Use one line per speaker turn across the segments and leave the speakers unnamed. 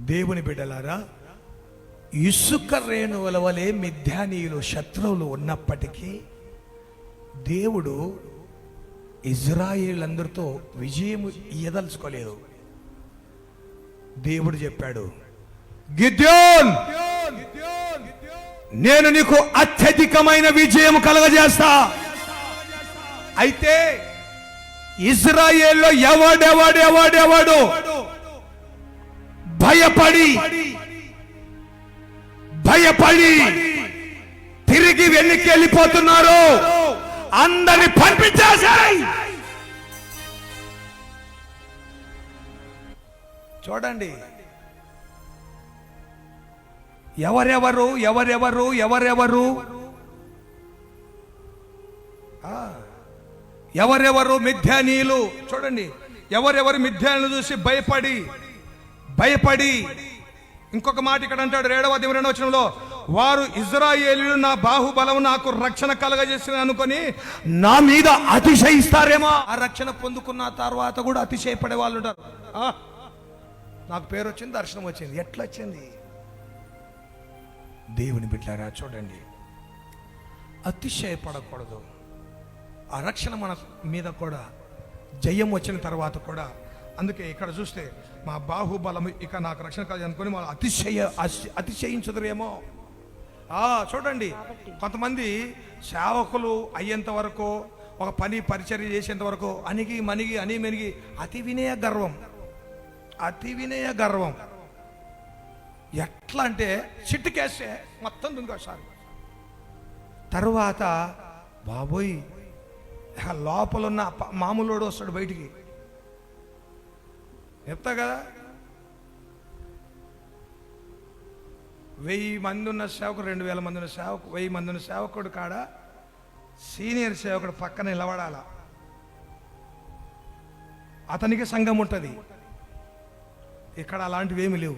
దేవుని బిడ్డలారా ఇసుక రేణువుల వలె మిథ్యానీయులు శత్రువులు ఉన్నప్పటికీ దేవుడు ఇజ్రాయేళ్ళందరితో విజయం ఇయ్యదలుచుకోలేదు. దేవుడు చెప్పాడు గిద్యోన్ నేను నీకు అత్యధికమైన విజయం కలగజేస్తా. అయితే ఇజ్రాయేల్లో ఎవడెవడెవడెవడు? భయపడి భయపడి తిరిగి వెనక్కి వెళ్ళిపోతున్నారు. అందరిని పంపించేశాయి చూడండి. ఎవరెవరు ఎవరెవరు ఎవరెవరు? ఎవరెవరు మిథ్యానీయులు? చూడండి. ఎవరెవరు మిథ్యాలను చూసి భయపడి భయపడి. ఇంకొక మాట ఇక్కడ అంటాడు ఏడవ దివ వచనంలో వారు ఇజ్రాయేలీలు నా బాహుబలం నాకు రక్షణ కలగజేసిన అనుకొని నా మీద అతిశయిస్తారేమో. ఆ రక్షణ పొందుకున్న తర్వాత కూడా అతిశయపడే వాళ్ళు ఉంటారు. నాకు పేరు వచ్చింది దర్శనం వచ్చింది. ఎట్లా వచ్చింది? దేవుని బిడ్డారా చూడండి. అతిశయపడకూడదు. ఆ రక్షణ మన మీద కూడా జయం వచ్చిన తర్వాత కూడా అందుకే ఇక్కడ చూస్తే మా బాహుబలం ఇక నాకు రక్షణ కాదు అనుకుని వాళ్ళు అతిశయ అతి- అతిశయించదురేమో. ఆ చూడండి. కొంతమంది సేవకులు అయ్యేంత వరకు ఒక పని పరిచర్య చేసేంత వరకు అణిగి మణిగి అని మెనిగి అతి వినయ గర్వం. అతి వినయ గర్వం. ఎట్లా అంటే చిట్టుకేస్తే మొత్తం దుంగోసారి. తరువాత బాబోయ్ ఆ లోపల ఉన్న ప- మామూలుడు వస్తాడు బయటికి. చెప్తా కదా? వెయ్యి మంది ఉన్న సేవకుడు రెండు వేల మంది ఉన్న సేవకు వెయ్యి మంది ఉన్న సేవకుడు కాడ సీనియర్ సేవకుడు పక్కన నిలబడాల? అతనికి సంఘం ఉంటుంది. ఇక్కడ అలాంటివి ఏమి లేవు.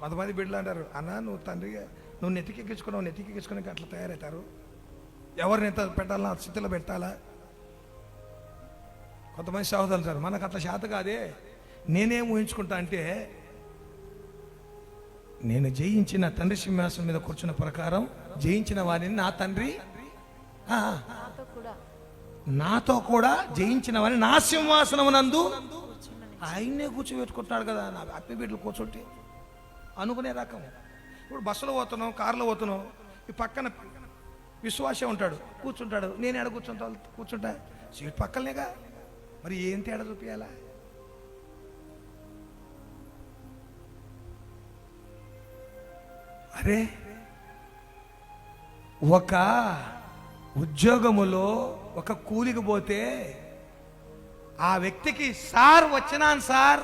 కొంతమంది బిడ్డలు అంటారు అన్న నువ్వు తండ్రిగా నువ్వు నెత్తికెక్కించుకున్నావు నెత్తికెక్కించుకుని అట్లా తయారవుతారు. ఎవరిని ఎంత పెట్టాలా స్థితిలో పెట్టాలా? కొంతమంది సహోదరులు సార్ మనకు అట్లా శాత కాదే. నేనేం ఊహించుకుంటా అంటే నేను జయించిన తండ్రి సింహాసనం మీద కూర్చున్న ప్రకారం జయించిన వారిని నా తండ్రి
నాతో కూడా
నాతో కూడా జయించిన వారిని నా సింహాసనం నందు ఆయన్నే కూర్చోబెట్టుకుంటున్నాడు కదా నా అప్పి బిడ్డలు కూర్చోటి. అనుకునే రకం. ఇప్పుడు బస్సులో పోతున్నాం కారులో పోతున్నాం ఈ పక్కన విశ్వాసే ఉంటాడు. కూర్చుంటాడు. నేను ఎడ కూర్చుంటా కూర్చుంటా? సీట్ పక్కలనేగా మరి ఏం తేడా చూపించాలా అరే ఒక ఉద్యోగములో ఒక కూలికి పోతే ఆ వ్యక్తికి సార్ వచ్చినాను సార్.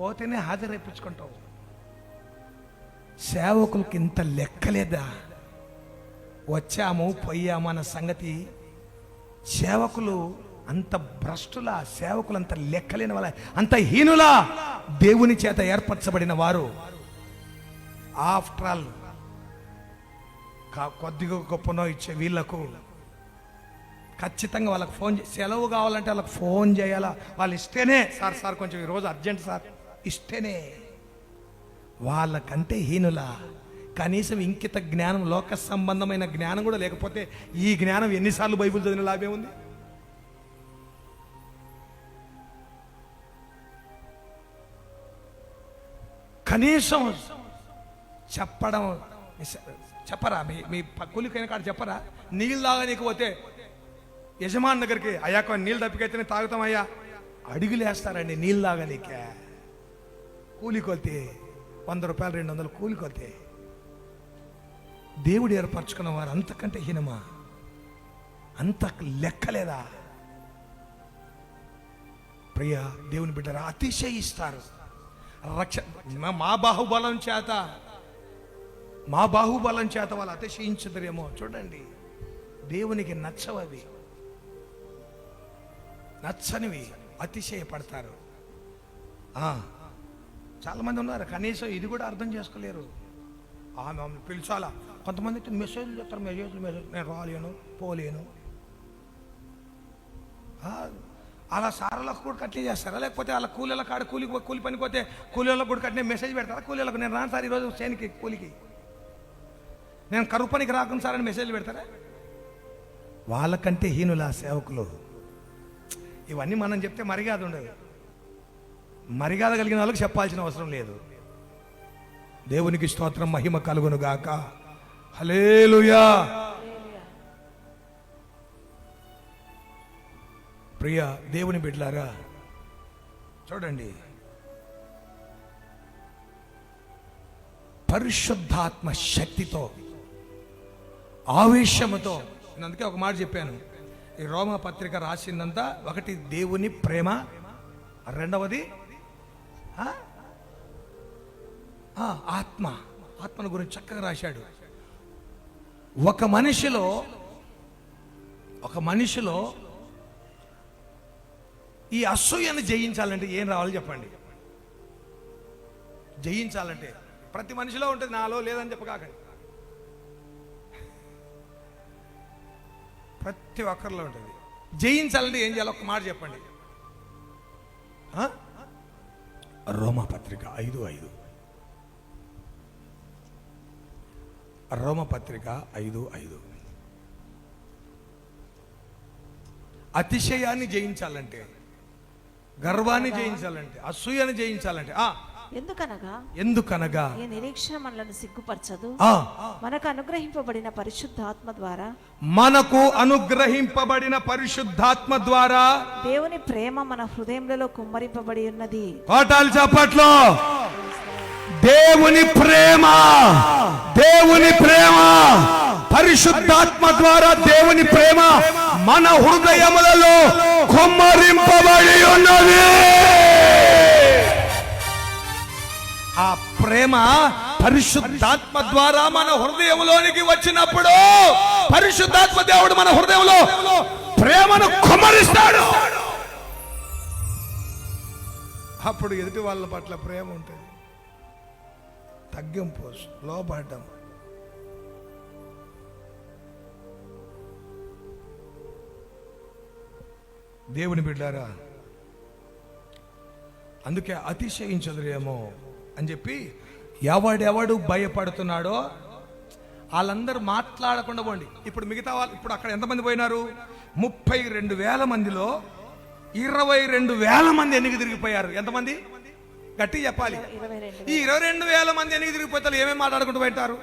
పోతేనే హాజరైపించుకుంటావు. సేవకులకి ఇంత లెక్కలేదా? వచ్చాము పోయాము అన్న సంగతి సేవకులు అంత భ్రష్టులా సేవకులు అంత లెక్కలేని వాళ్ళ అంత హీనులా దేవుని చేత ఏర్పరచబడిన వారు. ఆఫ్టర్ ఆల్ కొద్దిగా గొప్పనో ఇచ్చే వీళ్ళకు ఖచ్చితంగా వాళ్ళకి ఫోన్ సెలవు కావాలంటే వాళ్ళకి ఫోన్ చేయాలా? వాళ్ళు ఇస్తేనే సార్ సార్ కొంచెం ఈరోజు అర్జెంట్ సార్. ఇస్తేనే వాళ్ళకంటే హీనులా కనీసం ఇంకిత జ్ఞానం లోక సంబంధమైన జ్ఞానం కూడా లేకపోతే ఈ జ్ఞానం ఎన్నిసార్లు బైబిల్ చదివిన లాభం ఉంది? కనీసం చెప్పడం చెప్పరా? మీ మీ కూలికైన కాడ చెప్పరా? నీళ్ళు తాగనీకి పోతే యజమాని దగ్గరికి అయ్యా కొన్ని నీళ్ళు తప్పికైతేనే తాగుతాం అయ్యా. అడుగులేస్తారండి నీళ్ళు తాగనీకే. కూలి కొలితే వంద రూపాయలు రెండు వందలు కూలి కొలితే దేవుడు ఏర్పరచుకున్న వారు అంతకంటే హీనమా? అంత లెక్కలేదా? ప్రియ దేవుని బిడ్డరా అతిశయిస్తారు. రక్ష మా- బాహుబలం చేత మా బాహుబలం చేత వాళ్ళు అతిశయించదురేమో. చూడండి దేవునికి నచ్చవవి. నచ్చనివి అతిశయపడతారు. చాలామంది ఉన్నారు కనీసం ఇది కూడా అర్థం చేసుకోలేరు. ఆమె మమ్మల్ని పిలిచాలా? కొంతమంది అయితే మెసేజ్లు చెప్తారు మెసేజ్లు మెసేజ్ నేను రాలేను పోలేను. అలా సారలకు కూడా కట్లే చేస్తారా? లేకపోతే అలా కూలీల కాడ కూలి కూలి పనిపోతే కూలీలకు కూడా కట్టిన మెసేజ్ పెడతారా? కూలీలకు నేను రాను సార్ ఈరోజు చేనికి కూలికి. నేను కరువు పనికి రాకుండా సార్ అని మెసేజ్ పెడతారా? వాళ్ళకంటే హీనుల సేవకులు. ఇవన్నీ మనం చెప్తే మరిగాదు ఉండదు. మరిగాద కలిగిన వాళ్ళకి చెప్పాల్సిన అవసరం లేదు. దేవునికి స్తోత్రం మహిమ కలుగును గాక. హలేలుయా ప్రియ దేవుని బిడ్లారా చూడండి. పరిశుద్ధాత్మ శక్తితో ఆవేశముతో నేను అందుకే ఒక మాట చెప్పాను. ఈ రోమ పత్రిక రాసిందంతా ఒకటి దేవుని ప్రేమ రెండవది ఆత్మ. ఆత్మను గురించి చక్కగా రాశాడు. ఒక మనిషిలో ఒక మనిషిలో ఈ అసూయను జయించాలంటే ఏం రావాలి చెప్పండి? జయించాలంటే ప్రతి మనిషిలో ఉంటుంది నాలో లేదని చెప్పకాకండి ప్రతి ఒక్కరిలో ఉంటుంది. జయించాలంటే ఏం చేయాలి? ఒక మాట చెప్పండి. రోమా పత్రిక ఐదు ఐదు. రోమ పత్రిక ఐదు ఐదు. అతిశయాన్ని జయించాలంటే గర్వాన్ని జయించాలంటే అసూయని జయించాలంటే ఆ!
ఎందుకనగా?
ఎందుకనగా?
ఈ నిరీక్షణ మనలను సిగ్గుపరచదు. మనకు అనుగ్రహింపబడిన పరిశుద్ధ ఆత్మ ద్వారా.
మనకు అనుగ్రహింపబడిన పరిశుద్ధాత్మ ద్వారా
దేవుని ప్రేమ మన హృదయములలో కుమ్మరింపబడి ఉన్నది.
కోటాలు చప్పట్లో. దేవుని ప్రేమ దేవుని ప్రేమ పరిశుద్ధాత్మ ద్వారా దేవుని ప్రేమ మన హృదయములలో కుమ్మరింపబడి ఉన్నది. ఆ ప్రేమ పరిశుద్ధాత్మ ద్వారా మన హృదయంలోనికి వచ్చినప్పుడు పరిశుద్ధాత్మ దేవుడు మన హృదయంలో ప్రేమను కుమ్మరిస్తాడు. అప్పుడు ఎదుటి వాళ్ళ పట్ల ప్రేమ ఉంటుంది. తగ్గింపు లోపడ్డం దేవుని బిడ్డారా అందుకే అతిశయించదురేమో అని చెప్పి ఎవడెవడు భయపడుతున్నాడో వాళ్ళందరూ మాట్లాడకుండా పోండి. ఇప్పుడు మిగతా వాళ్ళు ఇప్పుడు అక్కడ ఎంతమంది పోయినారు? ముప్పై రెండు వేల మందిలో ఇరవై రెండు వేల మంది ఎన్నిక తిరిగిపోయారు. ఎంతమంది? గట్టి చెప్పాలి. ఈ ఇరవై రెండు వేల మంది ఎన్నిక తిరిగిపోతారు ఏమేమి మాట్లాడుకుంటూ పోయింటారు?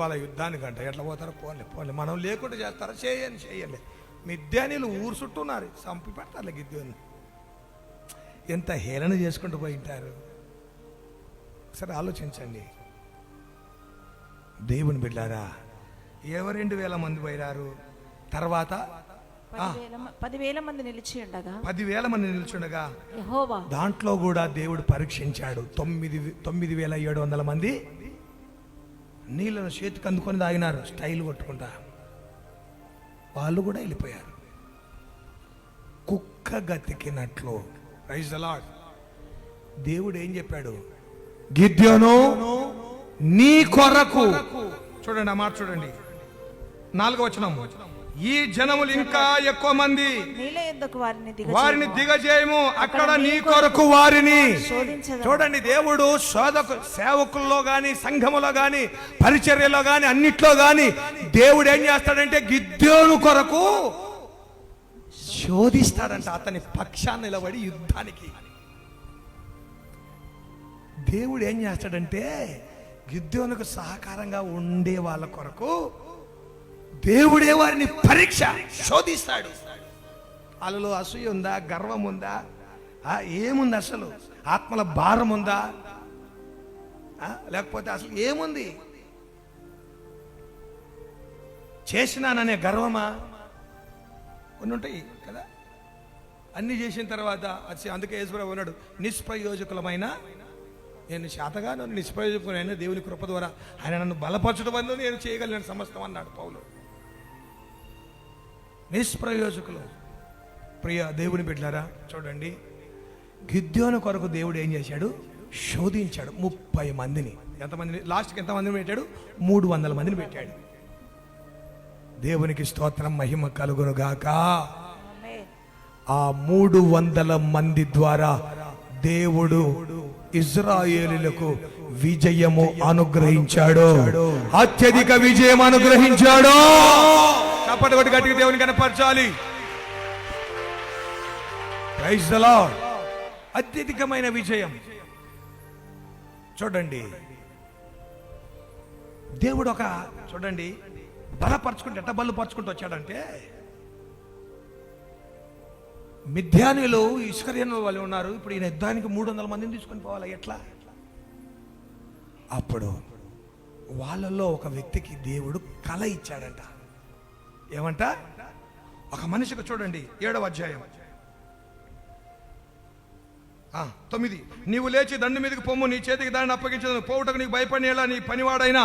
బల యుద్ధానికంట ఎట్లా పోతారో పోలే పోలే మనం లేకుండా చేస్తారా? చేయండి చేయండి. మిద్యానీలు ఊరు చుట్టూ ఉన్నారు. చంపి పెడతారు గిద్యోని. ఎంత హేళన చేసుకుంటూ పోయింటారు? సరే ఆలోచించండి. దేవుని బిడ్డారా ఎవరు రెండు వేల మంది పోయినారు? తర్వాత
పదివేల మంది నిలిచి ఉండగా
పదివేల మంది దాంట్లో కూడా దేవుడు పరీక్షించాడు. తొమ్మిది తొమ్మిది వేల ఏడు వందల మంది నీళ్ళను చేతికి అందుకొని తాగినారు. స్టైల్ కొట్టుకుంటా. వాళ్ళు కూడా వెళ్ళిపోయారు. కుక్క గతికినట్లు. రైజ్ అలాడ్ దేవుడు ఏం చెప్పాడు? గిద్యోను నీ కొరకు. చూడండి ఆ మాట చూడండి. నాలుగో వచనం. ఈ జనములు ఇంకా ఎక్కువ మంది.
వారిని దిగ
వారిని దిగజేయము. అక్కడ నీ కొరకు వారిని. చూడండి దేవుడు శోధకు సేవకుల్లో గాని సంఘములో గాని పరిచర్యలో గాని అన్నిట్లో గాని దేవుడు ఏం చేస్తాడంటే గిద్యోను కొరకు శోధిస్తాడంట. అతని పక్షాన్ని నిలబడి యుద్ధానికి. దేవుడు ఏం చేస్తాడంటే గిద్యోనుకు సహకారంగా ఉండే వాళ్ళ కొరకు దేవుడే వారిని పరీక్ష శోధిస్తాడు. వాళ్ళలో అసూయ ఉందా? గర్వం ఉందా? ఆ, ఏముంది అసలు? ఆత్మల భారం ఉందా? ఆ, లేకపోతే అసలు ఏముంది? చేసినాననే గర్వమా? కొన్ని ఉంటాయి కదా? అన్ని చేసిన తర్వాత అందుకే యేసుప్రభు ఉన్నాడు నిష్ప్రయోజకులమైన నేను శాతగాను నిష్ప్రయోజకులైన దేవుని కృప ద్వారా ఆయన నన్ను బలపరచడం వల్ల నేను చేయగలిగిన సమస్తం అన్నాడు పౌలు. నిష్ప్రయోజకులు. ప్రియ దేవుని బిడ్డారా చూడండి. గిద్యోను కొరకు దేవుడు ఏం చేశాడు? శోధించాడు ముప్పై మందిని. ఎంతమందిని లాస్ట్కి ఎంతమందిని పెట్టాడు? మూడు వందల మందిని పెట్టాడు. దేవునికి స్తోత్రం మహిమ కలుగును గాక. ఆ మూడు వందల మంది ద్వారా దేవుడు ఇజ్రాయేలులకు విజయము అనుగ్రహించాడు. అత్యధిక విజయం అనుగ్రహించాడు. చప్పటి కొట్టి గట్టిగా దేవుని కనపరచాలి. ప్రైజ్ అత్యధికమైన విజయం. చూడండి. దేవుడు ఒక చూడండి బలపరచుకుంటే ఎట్ట బలపరుచుకుంటూ వచ్చాడంటే మిథ్యానులు ఇస్కరియన్ వాళ్ళు ఉన్నారు. ఇప్పుడు ఈయన యుద్ధానికి మూడు వందల మందిని తీసుకొని పోవాలి. ఎట్లా? అప్పుడు వాళ్ళల్లో ఒక వ్యక్తికి దేవుడు కళ ఇచ్చాడంట. ఏమంట? ఒక మనిషికి చూడండి ఏడవ అధ్యాయం. ఆ, తొమ్మిది. నీవు లేచి దండు మీదకి పొమ్ము నీ చేతికి దాన్ని అప్పగించదు పోవుటకు నీకు భయపడినేలా నీ పనివాడైనా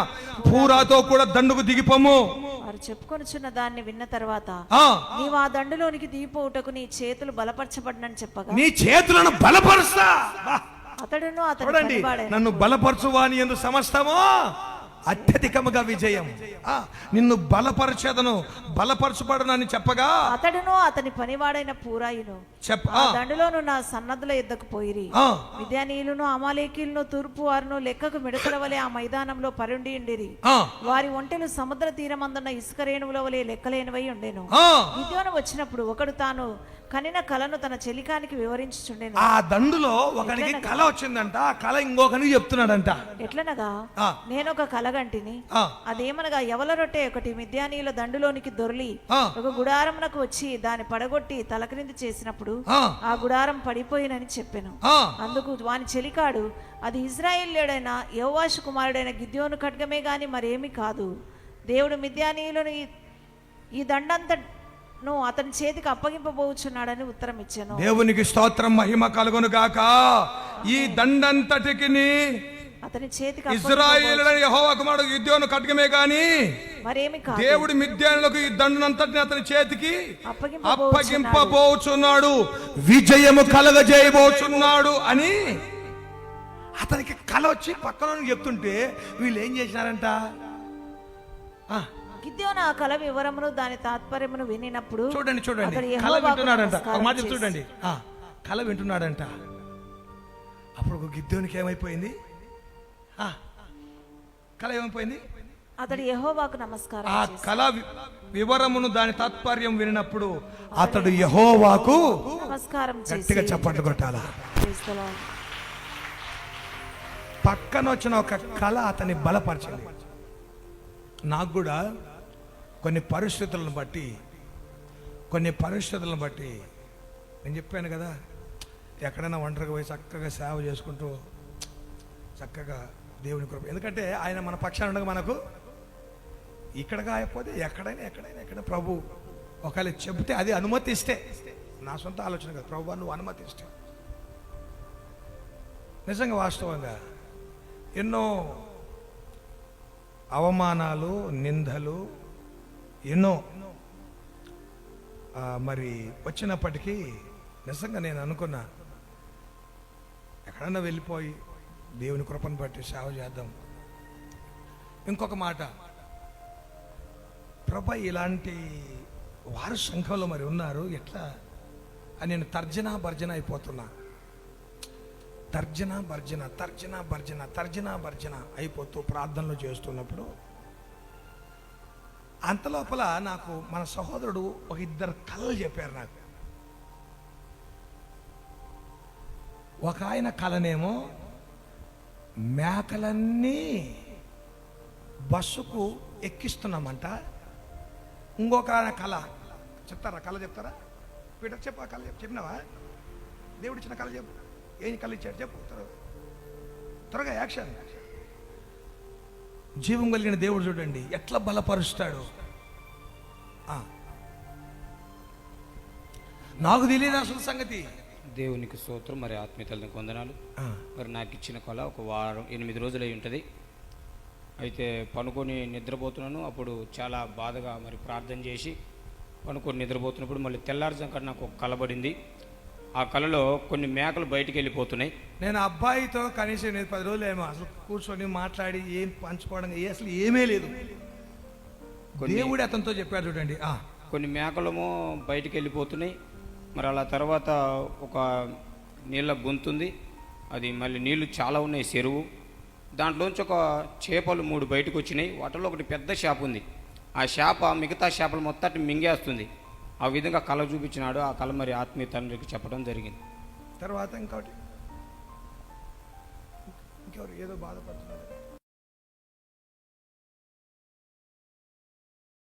పూరాతో కూడా దండుకు దిగి పొమ్ము.
వారు చెప్పుకొనుచున్న దాన్ని విన్న తర్వాత
ఆ,
నీవు ఆ దండులోనికి దిగిపోవుటకు నీ చేతులు బలపరచబడినని చెప్పగా
నీ చేతులను బలపరుస్తా.
అతడును పనివాడైన
నన్ను బలపరచువాని ఎందు సమస్తము అత్యధికముగా విజయం. నిన్ను బలపరచేదను బలపరచబడనని చెప్పగా?
అతడును అతని పనివాడైన పూరాయిను.
చెప్ప
ఆ
ఆ,
దండులోనున్న సన్నద్ధుల యుద్ధకు పోయిరి. విద్యానీయులను అమాలేకీలను తూర్పు వారును లెక్కకు మిడతల వలె ఆ మైదానంలో పరుండి ఉండిరి. వారి ఒంటెలు సముద్ర తీరమందున్న ఇసుక రేణువుల వలె లెక్కలేనివై ఉండెను.
ఆ.
గిద్యోను వచ్చినప్పుడు ఒకడు తాను కనిన కలను తన చెలికానికి వివరించుచుండెను.
ఆ దండులో ఒకనికి కళ వచ్చిందంట ఆ కళ ఇంకొకనికి చెప్తున్నాడంట.
ఎట్లనగా?
ఆ.
నేనొక కలగంటిని అదేమనగా ఎవల రొట్టె ఒకటి మిద్యానీయుల దండులోనికి దొర్లి. ఒక గుడారమునకు వచ్చి దాన్ని పడగొట్టి తలక్రింది చేసినప్పుడు
ఆ,
గుడారం పడిపోయినని చెప్పెను. అందుకు వాని చెలికాడు అది ఇజ్రాయేలీయుడైన యోవాషు కుమారుడైన గిద్యోను ఖడ్గమే గాని మరేమి కాదు. దేవుడు మిద్యానీయులను ఈ- ఈ దండంతను అతని చేతికి అప్పగింపబోచున్నాడని ఉత్తరం ఇచ్చాను.
దేవునికి స్తోత్రం మహిమ కలుగును గాక. ఈ దండంతటికి
అతని చేతికి
ఇజ్రాయేలుడైన యెహోవా కుమారుడు గిద్యోను కట్గమే గాని
మరేమి కాదు.
దేవుడు మిద్యానులకు ఈ దండనంతటిని అతని చేతికి
అప్పగింపబోచున్నాడు.
విజయము కలగజేయబోచున్నాడు అని అతనికి కల వచ్చి పక్కన చెప్తుంటే వీళ్ళు ఏం చేసినారంట? ఆ,
గిద్యోను ఆ కల వివరమును దాని తాత్పర్యమును వినినప్పుడు
చూడండి చూడండి. కళ వింటున్నాడంట. ఒక మాట చూడండి. ఆ, కళ వింటున్నాడంట. అప్పుడు ఒక గిద్దోనికి ఏమైపోయింది? ఆ, కళ ఏమైపోయింది?
అతడు యెహోవాకు నమస్కారం
ఆ కళ వివరమును దాని తాత్పర్యం వినినప్పుడు అతడు యహోవాకు
నమస్కారం
గట్టిగా చప్పట్లు కొట్టాలా. పక్కన వచ్చిన ఒక కళ అతన్ని బలపరిచింది. నాకు కూడా కొన్ని పరిస్థితులను బట్టి కొన్ని పరిస్థితులను బట్టి నేను చెప్పాను కదా ఎక్కడైనా ఒంటరిగా పోయి చక్కగా సేవ చేసుకుంటూ చక్కగా దేవుని కృప. ఎందుకంటే ఆయన మన పక్షాన ఉండగా మనకు ఇక్కడ కాకపోతే ఎక్కడైనా ఎక్కడైనా ఎక్కడ ప్రభు ఒకవేళ చెబితే అది అనుమతిస్తే నా సొంత ఆలోచన కదా. ప్రభు నువ్వు అనుమతిస్తే నిజంగా వాస్తవంగా ఎన్నో అవమానాలు నిందలు ఎన్నో. మరి వచ్చినప్పటికీ నిజంగా నేను అనుకున్నా ఎక్కడన్నా వెళ్ళిపోయి దేవుని కృపను బట్టి సేవ చేద్దాం. ఇంకొక మాట ప్రభ ఇలాంటి వారు సంఘంలో మరి ఉన్నారు ఎట్లా? అని నేను తర్జన భర్జన అయిపోతున్నా. తర్జన భర్జన తర్జన భర్జన తర్జన భర్జన అయిపోతూ ప్రార్థనలు చేస్తున్నప్పుడు అంత లోపల నాకు మన సహోదరుడు ఒక ఇద్దరు కళలు చెప్పారు నాకు. ఒక ఆయన కళనేమో మేకలన్నీ బస్సుకు ఎక్కిస్తున్నామంట. ఇంకొక ఆయన కళ చెప్తారా? కళ చెప్తారా? పీటర్ చెప్పు ఆ కళ చెప్పు. చెప్పినావా? దేవుడిచ్చిన కళ చెప్పు. ఏం కళ ఇచ్చాడు చెప్పు. త్వరగా. త్వరగా యాక్షన్. జీవం కలిగిన దేవుడు చూడండి ఎట్లా బలపరుస్తాడు. నాకు తెలియదు అసలు సంగతి.
దేవునికి స్తోత్రం మరి ఆత్మీయతలకు వందనాలు.
ఆ.
మరి నాకు ఇచ్చిన కళ ఒక వారం ఎనిమిది రోజులు అయి ఉంటుంది. అయితే పనుకొని నిద్రపోతున్నాను అప్పుడు చాలా బాధగా మరి ప్రార్థన చేసి పనుకొని నిద్రపోతున్నప్పుడు మళ్ళీ తెల్లారుజామున నాకు ఒక పడింది. ఆ కళలో కొన్ని మేకలు బయటికి వెళ్ళిపోతున్నాయి.
నేను అబ్బాయితో కనీసం నేను పది రోజులు ఏమో అసలు కూర్చొని మాట్లాడి ఏం పంచుకోవడం ఏ- అసలు ఏమీ లేదు. దేవుడు అతనితో చెప్పాడు చూడండి.
కొన్ని మేకలము బయటికి వెళ్ళిపోతున్నాయి. మరి అలా తర్వాత ఒక నీళ్ళ గొంతుంది అది మళ్ళీ నీళ్ళు చాలా ఉన్నాయి చెరువు. దాంట్లోంచి ఒక చేపలు మూడు బయటకు వచ్చినాయి. వాటిలో ఒకటి పెద్ద చేప ఉంది. ఆ చేప మిగతా చేపలు మొత్తాన్ని మింగేస్తుంది. ఆ విధంగా కళ చూపించినాడు. ఆ కళ మరి ఆత్మీయ తండ్రికి చెప్పడం జరిగింది.
తర్వాత ఇంకోటి ఇంకెవరు ఏదో బాధపడుతున్నారు?